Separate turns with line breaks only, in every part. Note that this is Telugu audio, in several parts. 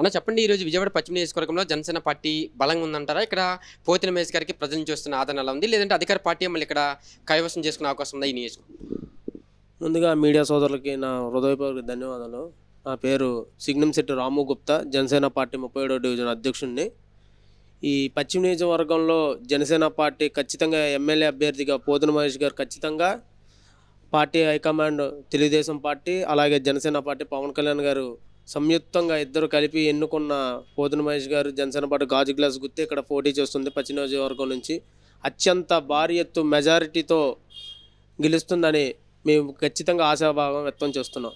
అన్న చెప్పండి ఈరోజు విజయవాడ పశ్చిమ నియోజకవర్గంలో జనసేన పార్టీ బలంగా ఉందంటారా? ఇక్కడ పోతిన మేస్ గారికి ప్రజలు చూస్తున్న ఆదరణ ఎలా ఉంది. లేదంటే అధికార పార్టీ మళ్ళీ ఇక్కడ కైవసం చేసుకునే అవకాశం ఉందా ఈ నియోజకవర్గం?
ముందుగా మీడియా సోదరులకి నా హృదయపూర్వక ధన్యవాదాలు. నా పేరు సిగ్నంశెట్టి రాము గుప్తా జనసేన పార్టీ ముప్పై ఏడో డివిజన్ అధ్యక్షుడిని ఈ పశ్చిమ నియోజకవర్గంలో జనసేన పార్టీ ఖచ్చితంగా ఎమ్మెల్యే అభ్యర్థిగా పోతున మహేష్ గారు ఖచ్చితంగా పార్టీ హైకమాండ్ తెలుగుదేశం పార్టీ అలాగే జనసేన పార్టీ పవన్ కళ్యాణ్ గారు సంయుక్తంగా ఇద్దరు కలిపి ఎన్నుకున్న పోతున మహేష్ గారు జనసేన పార్టీ గాజు గ్లాస్ గుర్తి ఇక్కడ పోటీ చేస్తుంది పశ్చిమ నియోజకవర్గం నుంచి. అత్యంత భారీ ఎత్తు మెజారిటీతో గెలుస్తుందని మేము ఖచ్చితంగా ఆశాభావం వ్యక్తం చేస్తున్నాం.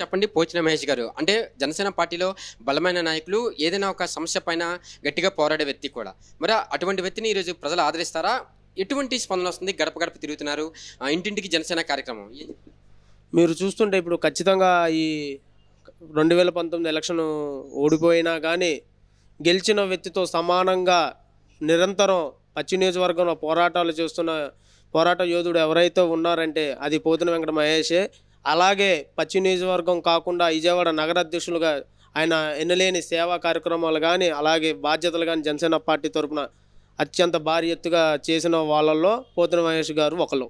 చెప్పండి పోచిన మహేష్ గారు. అంటే జనసేన పార్టీలో బలమైన నాయకులు ఏదైనా ఒక సమస్య పైన గట్టిగా పోరాడే వ్యక్తి కూడా. మరి అటువంటి వ్యక్తిని ఈరోజు ప్రజలు ఆదరిస్తారా? ఎటువంటి స్పందన వస్తుంది? గడప గడప తిరుగుతున్నారు. ఇంటింటికి జనసేన కార్యక్రమం?
మీరు చూస్తుంటే ఇప్పుడు ఖచ్చితంగా ఈ రెండు వేల పంతొమ్మిది ఎలక్షన్ ఓడిపోయినా కానీ గెలిచిన వ్యక్తితో సమానంగా నిరంతరం పశ్చిమ నియోజకవర్గంలో పోరాటాలు చేస్తున్న పోరాట యోధుడు ఎవరైతే ఉన్నారంటే అది పోతున వెంకట మహేషే. అలాగే పశ్చిమ నియోజకవర్గం కాకుండా విజయవాడ నగర అధ్యక్షులుగా ఆయన ఎన్నలేని సేవా కార్యక్రమాలు కానీ అలాగే బాధ్యతలు కానీ జనసేన పార్టీ తరపున అత్యంత భారీ ఎత్తుగా చేసిన వాళ్ళల్లో పోతున మహేష్ గారు ఒకరు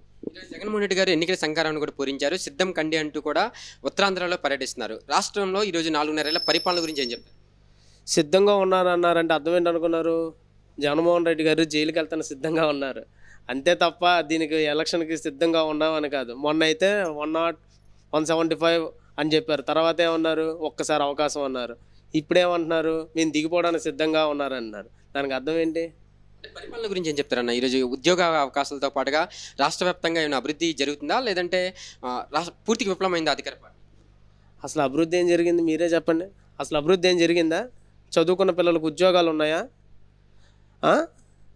జగన్మోహన్ రెడ్డి గారు ఎన్నికల సంకారాన్ని కూడా పూరించారు. సిద్ధం కండి అంటూ కూడా ఉత్తరాంధ్రలో పర్యటిస్తున్నారు. రాష్ట్రంలో ఈరోజు నాలుగున్నరేళ్ళ పరిపాలన గురించి ఏం చెప్తారు?
సిద్ధంగా ఉన్నారన్నారంటే అర్థం ఏంటి అనుకున్నారు జగన్మోహన్ రెడ్డి గారు జైలుకి వెళ్తాను సిద్ధంగా ఉన్నారు. అంతే తప్ప దీనికి ఎలక్షన్కి సిద్ధంగా ఉన్నామని కాదు. మొన్న అయితే one nought one seventy five అని చెప్పారు. తర్వాత ఏమన్నారు? ఒక్కసారి అవకాశం అన్నారు. ఇప్పుడేమంటున్నారు? మేము దిగిపోవడానికి సిద్ధంగా ఉన్నారన్నారు. దానికి అర్థం ఏంటి?
పరిపాలన గురించి ఏం చెప్తారన్న? ఈరోజు ఉద్యోగ అవకాశాలతో పాటుగా రాష్ట్ర వ్యాప్తంగా ఏమైనా అభివృద్ధి జరుగుతుందా? లేదంటే రాష్ట్ర పూర్తిగా విఫలమైందా అధికార పార్టీ?
అసలు అభివృద్ధి ఏం జరిగింది మీరే చెప్పండి. అసలు అభివృద్ధి ఏం జరిగిందా? చదువుకున్న పిల్లలకు ఉద్యోగాలు ఉన్నాయా?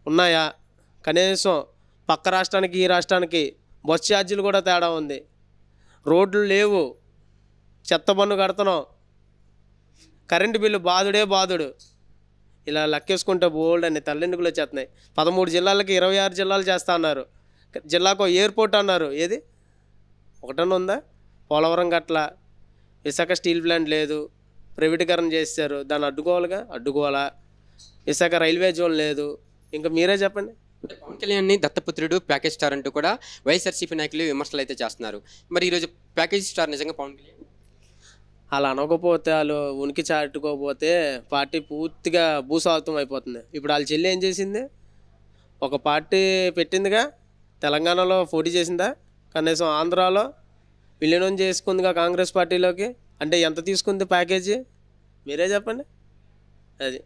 ఉన్నాయా? కనీసం పక్క రాష్ట్రానికి ఈ రాష్ట్రానికి బస్ ఛార్జీలు కూడా తేడా ఉంది. రోడ్లు లేవు. చెత్త పన్ను కడుతున్నాం. కరెంటు బిల్లు బాధుడే బాధుడు ఇలా లెక్కేసుకుంటే బోల్డ్ అనే తల్లెండుకులు వచ్చేస్తున్నాయి. పదమూడు జిల్లాలకి ఇరవై ఆరు జిల్లాలు చేస్తా అన్నారు. జిల్లాకు ఎయిర్పోర్ట్ అన్నారు. ఏది? ఒకటన ఉందా? పోలవరం గట్ల విశాఖ స్టీల్ ప్లాంట్ లేదు. ప్రైవేటీకరణ చేశారు. దాన్ని అడ్డుకోవాలిగా? అడ్డుకోవాలా? విశాఖ రైల్వే జోన్ లేదు. ఇంకా మీరే చెప్పండి.
పవన్ కళ్యాణ్ని దత్తపుత్రుడు ప్యాకేజ్ స్టార్ అంటూ కూడా వైఎస్ఆర్సీపీ నాయకులు విమర్శలు అయితే చేస్తున్నారు. మరి ఈరోజు ప్యాకేజ్ స్టార్ నిజంగా పవన్ కళ్యాణ్
అలా అనకపోతే వాళ్ళు ఉనికి చాటుకోకపోతే పార్టీ పూర్తిగా భూసాగుతం అయిపోతుంది. ఇప్పుడు వాళ్ళ చెల్లి ఏం చేసింది? ఒక పార్టీ పెట్టిందిగా? తెలంగాణలో పోటీ చేసిందా? కనీసం ఆంధ్రాలో? విలీనం చేసుకుందిగా కాంగ్రెస్ పార్టీలోకి? అంటే ఎంత తీసుకుంది ప్యాకేజీ? మీరే చెప్పండి. అది.